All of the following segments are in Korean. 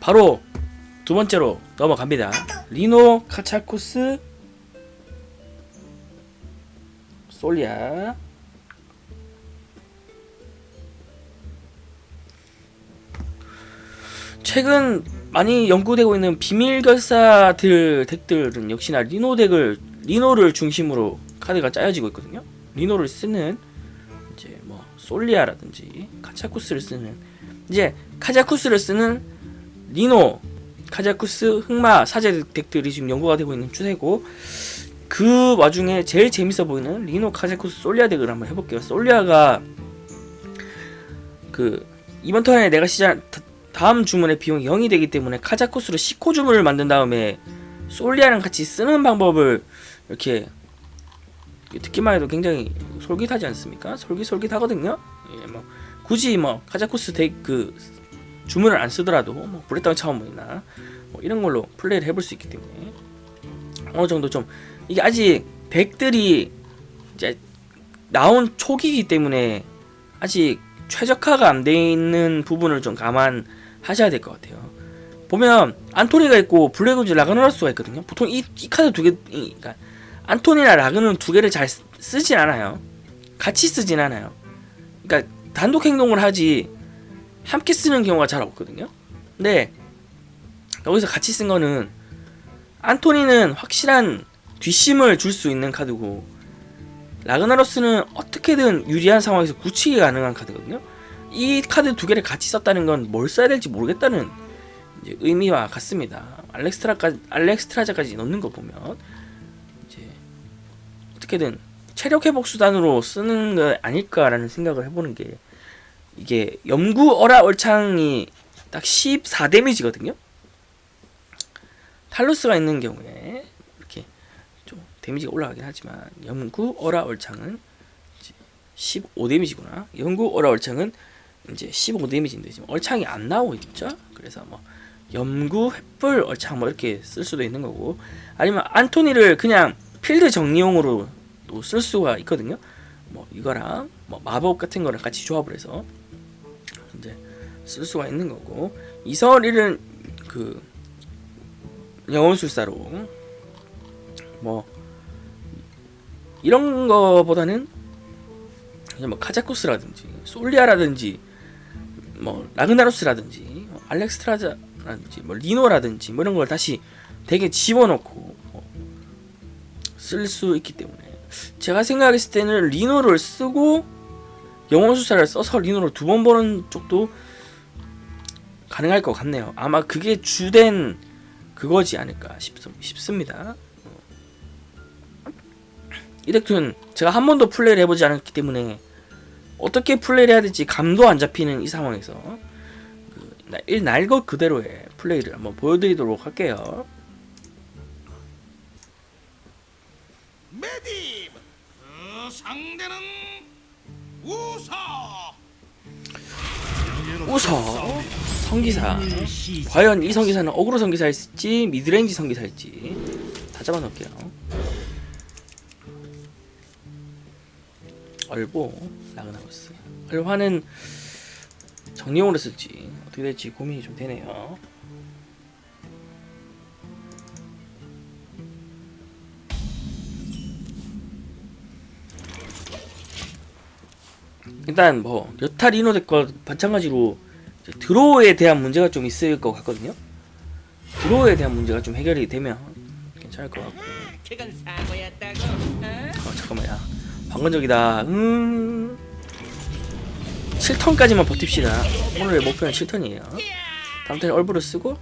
바로 두 번째로 넘어갑니다. 리노 카차쿠스 솔리아 최근 많이 연구되고 있는 비밀 결사들 덱들은 역시나 리노 덱을 리노를 중심으로 카드가 짜여지고 있거든요. 리노를 쓰는 이제 뭐 솔리아라든지 카차쿠스를 쓰는 이제 카자쿠스를 쓰는 리노 카자쿠스 흑마 사제 덱들이 지금 연구가 되고 있는 추세고 그 와중에 제일 재밌어 보이는 리노 카자쿠스 솔리아 덱을 한번 해볼게요. 솔리아가 그 이번 턴에 내가 시작 다- 다음 주문의 비용이 0이 되기 때문에 카자쿠스로 시코 주문을 만든 다음에 솔리아랑 같이 쓰는 방법을 이렇게 듣기만 해도 굉장히 솔깃하지 않습니까? 솔깃솔깃하거든요. 예, 뭐 굳이 뭐 카자쿠스 덱그 주문을 안 쓰더라도 뭐 브레다운 차원문이나 뭐 이런 걸로 플레이를 해볼 수 있기 때문에 어느 정도 좀 이게 아직 덱들이 이제 나온 초기이기 때문에 아직 최적화가 안 돼 있는 부분을 좀 감안하셔야 될 것 같아요. 보면 안토니가 있고 블랙우즈 라그나로스가 있거든요. 보통 이, 이 카드 두 개, 이- 그러니까 안토니나 라그는 두 개를 잘 쓰- 쓰진 않아요. 같이 쓰진 않아요. 그러니까 단독 행동을 하지 함께 쓰는 경우가 잘 없거든요. 근데 여기서 같이 쓴 거는 안토니는 확실한 뒷심을 줄 수 있는 카드고 라그나로스는 어떻게든 유리한 상황에서 굳히기 가능한 카드거든요. 이 카드 두 개를 같이 썼다는 건 뭘 써야 될지 모르겠다는 의미와 같습니다. 알렉스트라까지 알렉스트라자까지 넣는 거 보면 이제 어떻게든 체력 회복 수단으로 쓰는 거 아닐까라는 생각을 해보는 게 이게 염구 어라 얼창이 딱 14 데미지거든요. 탈루스가 있는 경우에 이렇게 좀 데미지가 올라가긴 하지만 염구 어라 얼창은 이제 15 데미지구나. 염구 어라 얼창은 이제 15 데미지인데 지금 얼창이 안 나오고 있죠. 그래서 뭐 염구 횃불 얼창 뭐 이렇게 쓸 수도 있는 거고 아니면 안토니를 그냥 필드 정리용으로 또 쓸 수가 있거든요. 뭐 이거랑 뭐 마법 같은 거랑 같이 조합을 해서 쓸 수가 있는 거고 이설일은 그 영혼술사로 뭐 이런 거보다는 뭐 카자쿠스라든지 솔리아라든지 뭐 라그나로스라든지 뭐 알렉스트라자라든지 뭐 리노라든지 뭐 이런 걸 다시 되게 집어넣고 쓸수 있기 때문에. 제가 생각했을 때는 리노를 쓰고 영혼술사를 써서 리노를 두 번 보는 쪽도 가능할 것 같네요. 아마 그게 주된 그거지 않을까 싶, 싶습니다. 이 덱은 제가 한 번도 플레이를 해보지 않았기 때문에 어떻게 플레이를 해야 될지 감도 안 잡히는 이 상황에서 그, 나- 일날것 그대로의 플레이를 한번 보여드리도록 할게요. 메딕 그 상대는 우사 우서 성기사. 과연 이 성기사는 어그로 성기사일지 미드레인지 성기사일지. 다 잡아놓을게요. 얼보 라그나로스 얼화는 정리용으로 쓸지 어떻게 될지 고민이 좀 되네요. 일단 뭐 여타 리노 덱과 마찬가지로 드로우에 대한 문제가 좀 있을 것 같거든요. 드로우에 대한 문제가 좀 해결이 되면 괜찮을 것 같고. 어? 어 잠깐만요. 방건적이다. 음. 7턴까지만 버팁시다. 오늘의 목표는 7턴이에요. 다음 턴에 얼브를 쓰고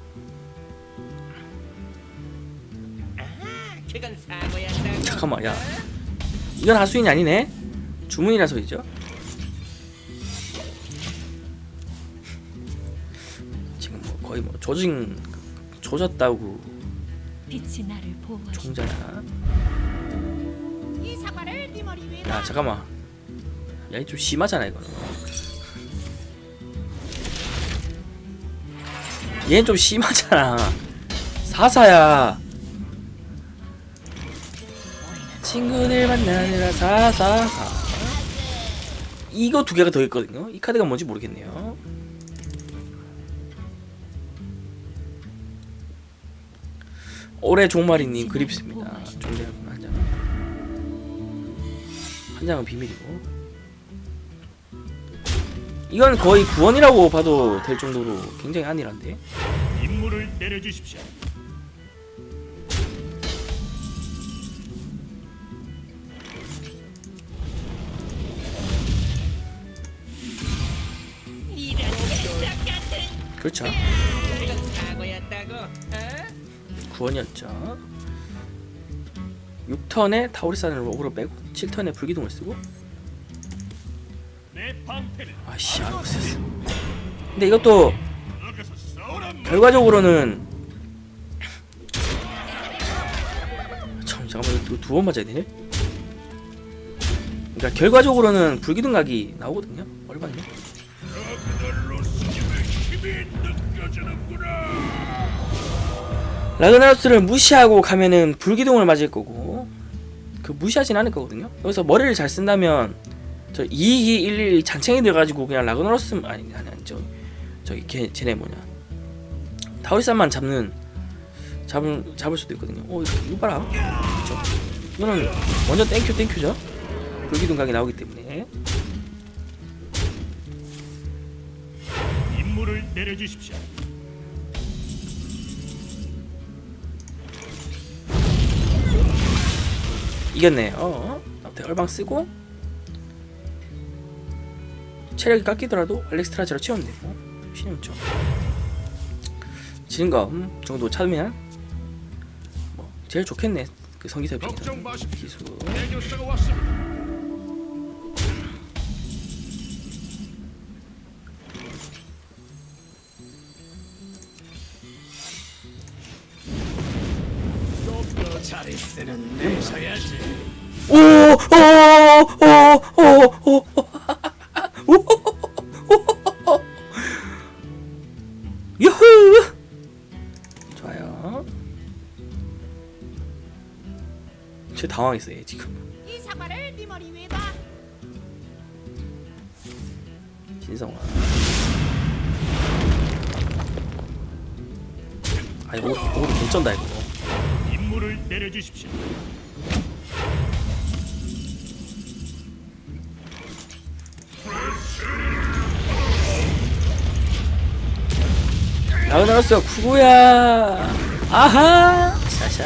잠깐만 야 이건 하수인이 아니네 주문이라서 이죠 조진 조졌다고. 빛이 나를 보호하시 총자야. 이 사과를 네 머리 위에 야 잠깐만. 야이좀 심하잖아 이거는 얘는 좀 심하잖아. 사사야. 친구들 만나느라 사사사. 이거 두 개가 더 있거든요. 이 카드가 뭔지 모르겠네요 올해 종마리님 그립습니다. 종대하고 한 장. 한 장은 비밀이고. 이건 거의 구원이라고 봐도 될 정도로 굉장히 안일한데. 임무를 내려주십시오. 그렇죠. 구원이었죠. 6턴에 타오리산을 록으로 빼고 7턴에 불기둥을 쓰고 아씨 안 없었어. 근데 이것도. 결과적으로는 참 잠깐만 이거 두 번 맞아야 되네. 그러니까 결과적으로는 불기둥 각이 나오거든요. 느껴지는구나. 라그나로스를 무시하고 가면은 불기둥을 맞을 거고 그 무시하진 않을 거거든요. 여기서 머리를 잘 쓴다면 저 2211 잔챙이 돼가지고 그냥 라그나로스 아니 아니 아니 저 저기 걔 쟤네 뭐냐 타오리산만 잡는 잡을 잡을 수도 있거든요. 어 이거, 이거 봐라. 그렇죠. 이거는 완전 땡큐 땡큐죠. 불기둥 각이 나오기 때문에 임무를 내려주십시오. 이겼네. 어. 앞에 얼방 쓰고 체력이 깎이더라도 알렉스트라즈로 채우면 되고 신용점 진검 정도 찾으면 뭐 제일 좋겠네. 그 성기사 걱정 마십시오. 기수 잘 쓰는 내셔야지. 오! 오! 오! 오! 오! 오! 유후! 좋아요. 제 당황했어요 지금. 이 사과를 네 머리 위에다 신성아. 아 이거 이거 개쩐다 이거. 내려주십시오. 라그나로스가 쿠구야. 아하. 샤샤.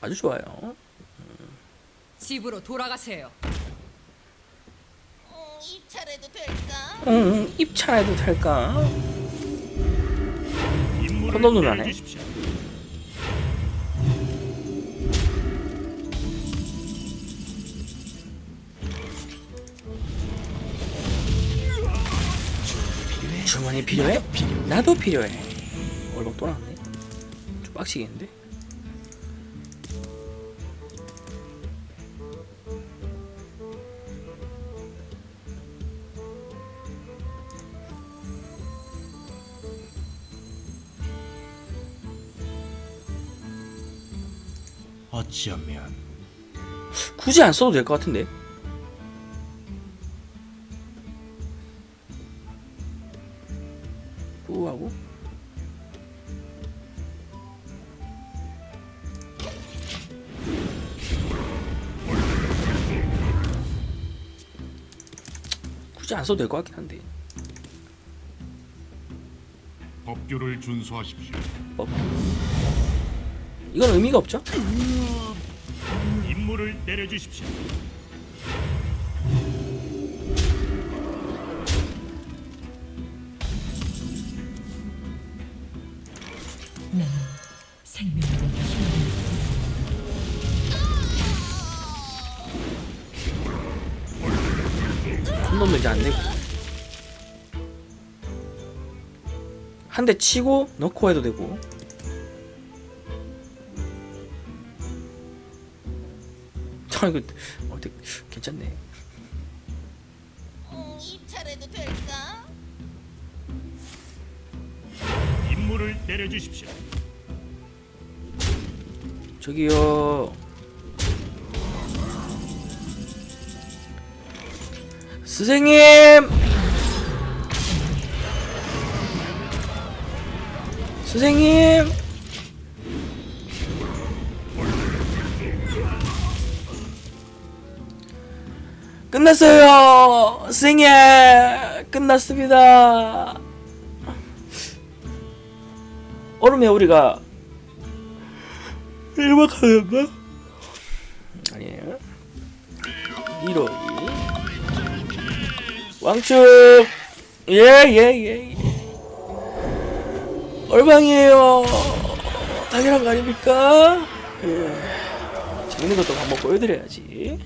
아주 좋아요. 집으로 돌아가세요. 어, 입찰해도 될까? 응, 입찰해도 될까? 콘돔. 내려주십시오. 주머니 필요해? 나도 필요해. 얼굴 또 나왔네. 좀 빡치겠는데? 어찌하면 굳이 안 써도 될 것 같은데. 뿌하고 굳이 안 써도 될 것 같긴 한데. 법규를 준수하십시오. 뭐. 이건 의미가 없죠? 임무를 내려주십시오. 난 생명으로 힘을 콘돔도 이제 안 되고. 한 대 치고 넣고 해도 되고. 아 이거 어, 되게 괜찮네. 입찰해도 될까? 임무를 내려주십시오. 저기요. 선생님! 선생님! 끝났어요 선생님 끝났습니다 얼음의 우리가 일박하는가? 아니에요 이로 왕축 예예예 예, 예. 얼방이에요 당연한 거 아닙니까? 예. 재밌는 것도 한번 보여드려야지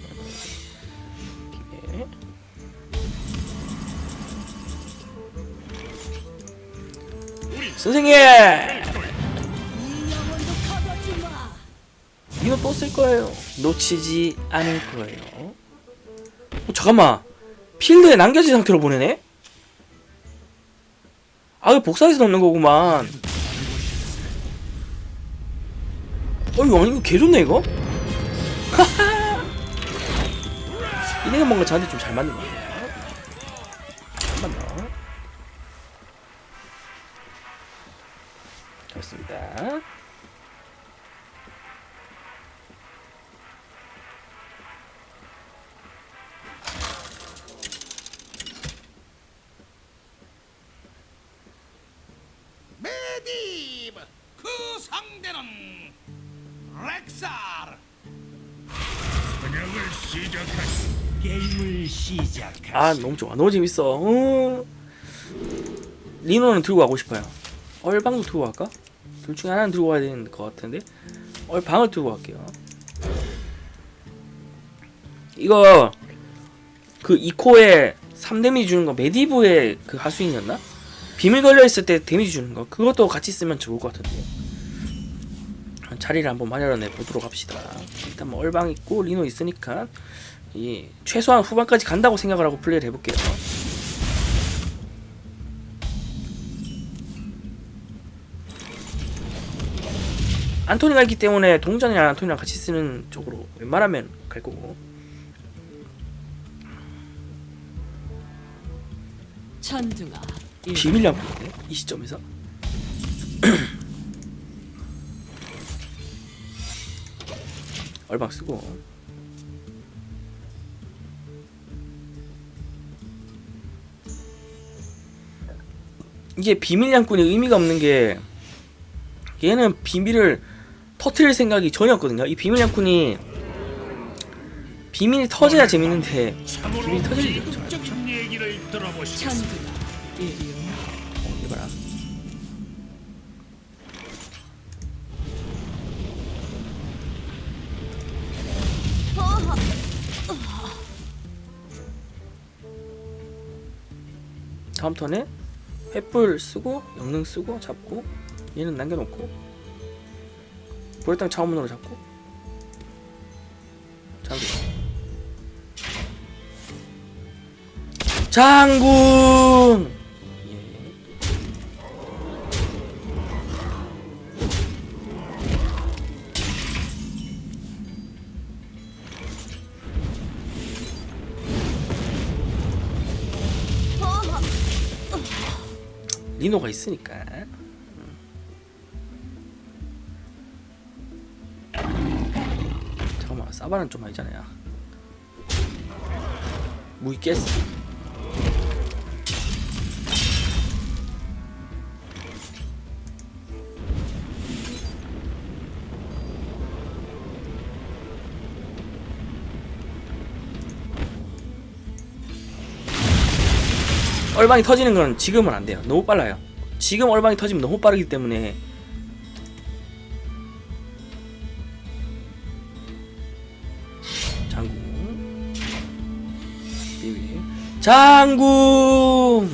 선생님! 이거 또 쓸 거예요. 놓치지 않을 거예요. 어, 잠깐만. 필드에 남겨진 상태로 보내네? 아 이거 복사해서 넣는 거구만. 어 이거 이거 개 좋네 이거? 이네가 뭔가 저한테 좀 잘 맞는 거 같네 메디브 그 상대는 렉사르 사냥을 시작하시. 게임을 시작하시. 아 너무 좋아 너무 재밌어 어. 리노는 들고 가고 싶어요 얼방도 들고 갈까? 둘 중에 하나는 들고 가야 되는 것 같은데 얼방을 들고 갈게요 이거 그 이코에 3데미지 주는 거 메디브의 그 하수인이었나? 비밀 걸려있을 때 데미지 주는 거 그것도 같이 쓰면 좋을 것 같은데 자리를 한번 마련해 보도록 합시다 일단 뭐 얼방 있고 리노 있으니까 이 최소한 후반까지 간다고 생각을 하고 플레이를 해볼게요. 안토니가 있기 때문에 동전이랑 안토니랑 같이 쓰는 쪽으로 웬만하면 갈 거고 천둥아. 일. 비밀량 보는데 이 시점에서 얼방 쓰고 이게 비밀 양꾼이 의미가 없는 게 얘는 비밀을 터트릴 생각이 전혀 없거든요. 이 비밀 양꾼이 비밀이 터져야 재밌는데 비밀이 터질 일이 없죠. 어, 이봐라. 다음 턴에 횃불 쓰고 영능 쓰고 잡고 얘는 남겨놓고 볼땅 차원문으로 잡고. 장군 장군! 예. 리노가 있으니까 사바는 좀 아니잖아요 무이 깼어 얼방이 터지는 건 지금은 안 돼요. 너무 빨라요. 지금 얼방이 터지면 너무 빠르기 때문에 장군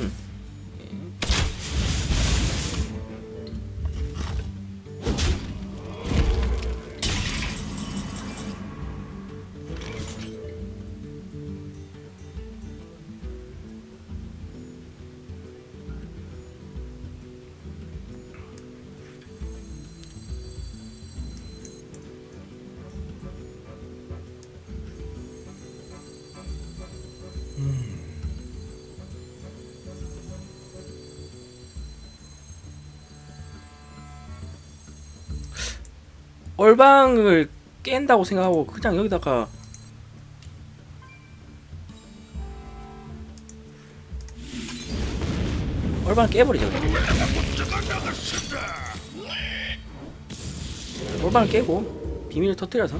얼방을 깬다고 생각하고 그냥 여기다가 깨버리자 그냥. 얼방을 깨고 비밀을 터뜨려서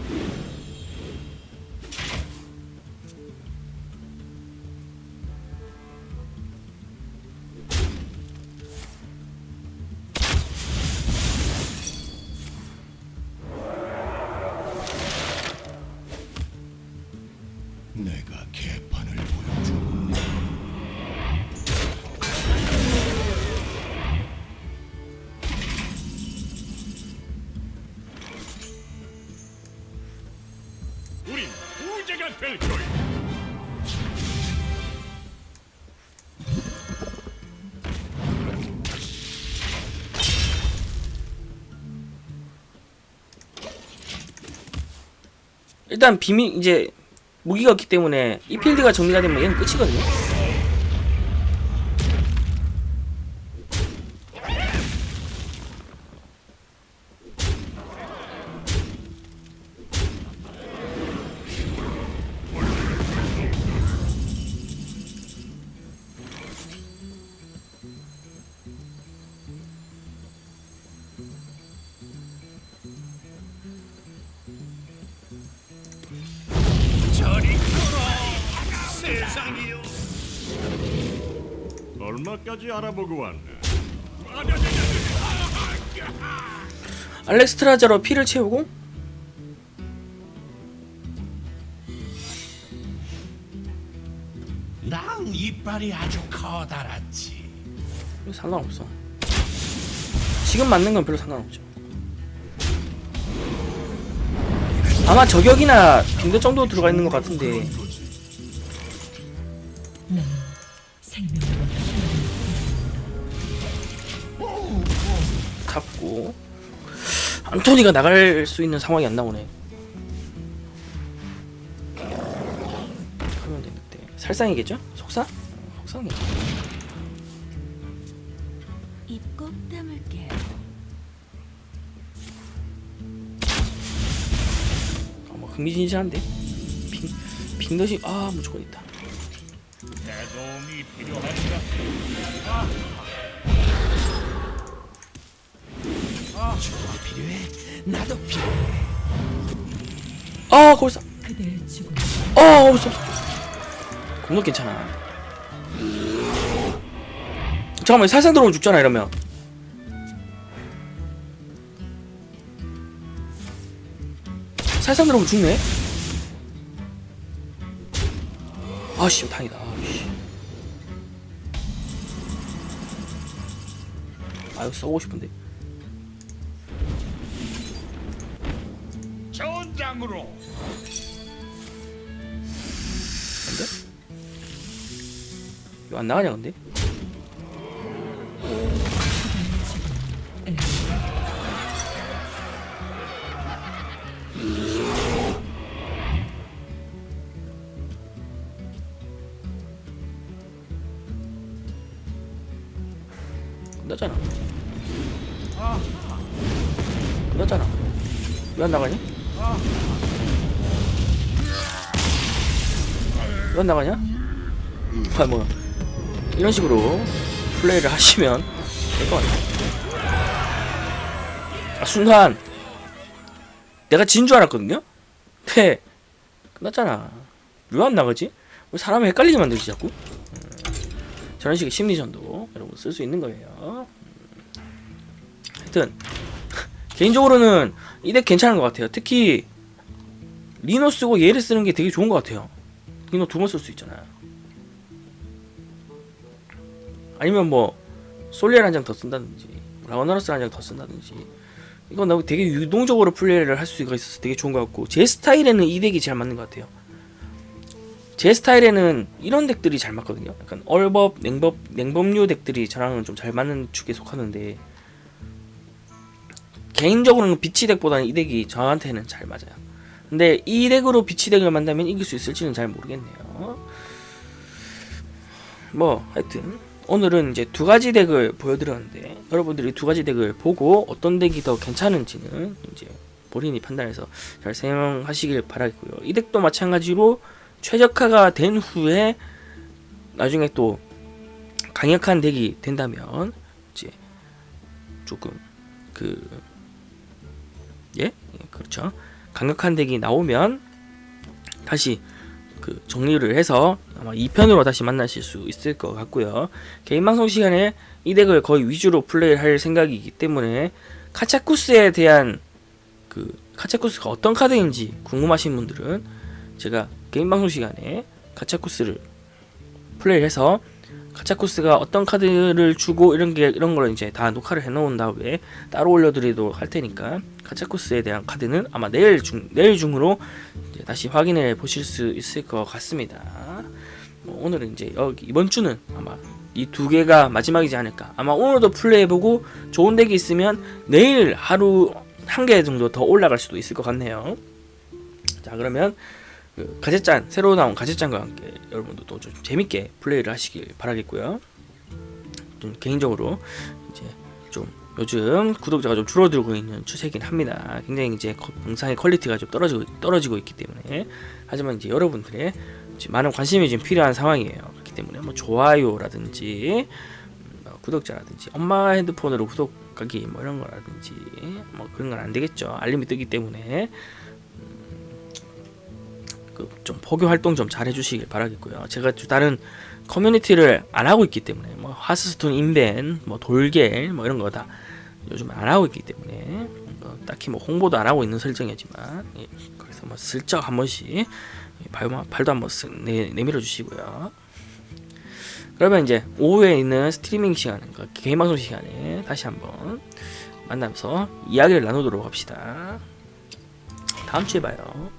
될 거야. 일단 비밀 이제 무기가 없기 때문에 이 필드가 정리가 되면 얘는 끝이거든요. 세상이요. 얼마까지 알아보고 왔나? 알렉스트라자로 피를 채우고 난 이빨이 아주 커다랗지. 이거 상관없어. 지금 맞는 건 별로 상관없죠. 아마 저격이나 빈도 정도 들어가 있는 것 같은데 잡고 안토니가 나갈 수 있는 상황이 안 나오네. 하면 되는데 살상이겠죠? 속사? 속상이죠. 입꼭 다물게요. 아, 뭐 흥미진진한데 빙 빙덧이 아 무조건 있다. 내 도움이 필요 한가? 나도 필요해. 아 골사. 어 없어 없어. 겁나 괜찮아. 잠깐만 살상 들어오면 죽잖아 이러면. 살상 들어오면 죽네. 아씨 다행이다. 아씨. 아유 써보고 싶은데. 근데? 이거 안 나가냐 근데? 끝났잖아 끝났잖아 왜 안 나가냐? 왜안 나가냐? 아, 뭐 이런 식으로 플레이를 하시면 될 것 같아요. 아, 순간 내가 진 줄 알았거든요. 네, 끝났잖아. 왜 안 나가지? 왜 사람을 헷갈리게 만들지 자꾸? 음, 저런 식의 심리전도 여러분 쓸 수 있는 거예요. 음, 하여튼 개인적으로는 이 덱 괜찮은 것 같아요. 특히 리노 쓰고 얘를 쓰는 게 되게 좋은 것 같아요. 리노 두 번 쓸 수 있잖아요. 아니면 뭐 솔리알 한장 더 쓴다든지 라우나러스 한 장 더 쓴다든지 이건 나 되게 유동적으로 플레이를 할 수가 있어서 되게 좋은 것 같고 제 스타일에는 이 덱이 잘 맞는 것 같아요. 제 스타일에는 이런 덱들이 잘 맞거든요. 약간 얼법, 냉법, 냉법류 덱들이 저랑은 좀 잘 맞는 축에 속하는데 개인적으로는 비치 덱보다는 이 덱이 저한테는 잘 맞아요. 근데 이 덱으로 비치 덱을 만나면 이길 수 있을지는 잘 모르겠네요. 뭐 하여튼 오늘은 이제 두 가지 덱을 보여드렸는데 여러분들이 두 가지 덱을 보고 어떤 덱이 더 괜찮은지는 이제 본인이 판단해서 잘 사용하시길 바라겠고요. 이 덱도 마찬가지로 최적화가 된 후에 나중에 또 강력한 덱이 된다면 이제 조금 그 예? 예, 그렇죠. 강력한 덱이 나오면 다시 그 정리를 해서 아마 2편으로 다시 만나실 수 있을 것 같고요. 개인 방송 시간에 이 덱을 거의 위주로 플레이할 생각이기 때문에 카차쿠스에 대한 그 카차쿠스가 어떤 카드인지 궁금하신 분들은 제가 개인 방송 시간에 카차쿠스를 플레이해서 카차쿠스가 어떤 카드를 주고 이런 게 이런 걸 이제 다 녹화를 해놓은 다음에 따로 올려드리도록 할 테니까 카차쿠스에 대한 카드는 아마 내일 중 내일 중으로 다시 확인해 보실 수 있을 것 같습니다. 뭐 오늘은 이제 여기 이번 주는 아마 이 두 개가 마지막이지 않을까. 아마 오늘도 플레이해보고 좋은 덱이 있으면 내일 하루 한 개 정도 더 올라갈 수도 있을 것 같네요. 자 그러면 그 가제짠 새로 나온 가제짠과 함께 여러분들도 좀 재밌게 플레이를 하시길 바라겠고요. 좀 개인적으로 이제 좀 요즘 구독자가 좀 줄어들고 있는 추세긴 합니다. 굉장히 이제 거- 영상의 퀄리티가 좀 떨어지고 떨어지고 있기 때문에 하지만 이제 여러분들의 많은 관심이 지금 필요한 상황이에요. 그렇기 때문에 뭐 좋아요라든지 음, 뭐 구독자라든지 엄마 핸드폰으로 구독하기 뭐 이런 거라든지 뭐 그런 건 안 되겠죠. 알림이 뜨기 때문에 그 좀 포교 활동 좀 잘 해주시길 바라겠고요. 제가 또 다른 커뮤니티를 안 하고 있기 때문에 뭐 하스스톤 인벤, 뭐 돌겔 뭐 이런 거 다 요즘 안 하고 있기 때문에 뭐 딱히 뭐 홍보도 안 하고 있는 설정이지만 예, 그래서 뭐 슬쩍 한 번씩 예, 발, 발도 한번 쓱 내, 내밀어 주시고요. 그러면 이제 오후에 있는 스트리밍 시간, 그 개인 방송 시간에 다시 한번 만나면서 이야기를 나누도록 합시다. 다음 주에 봐요.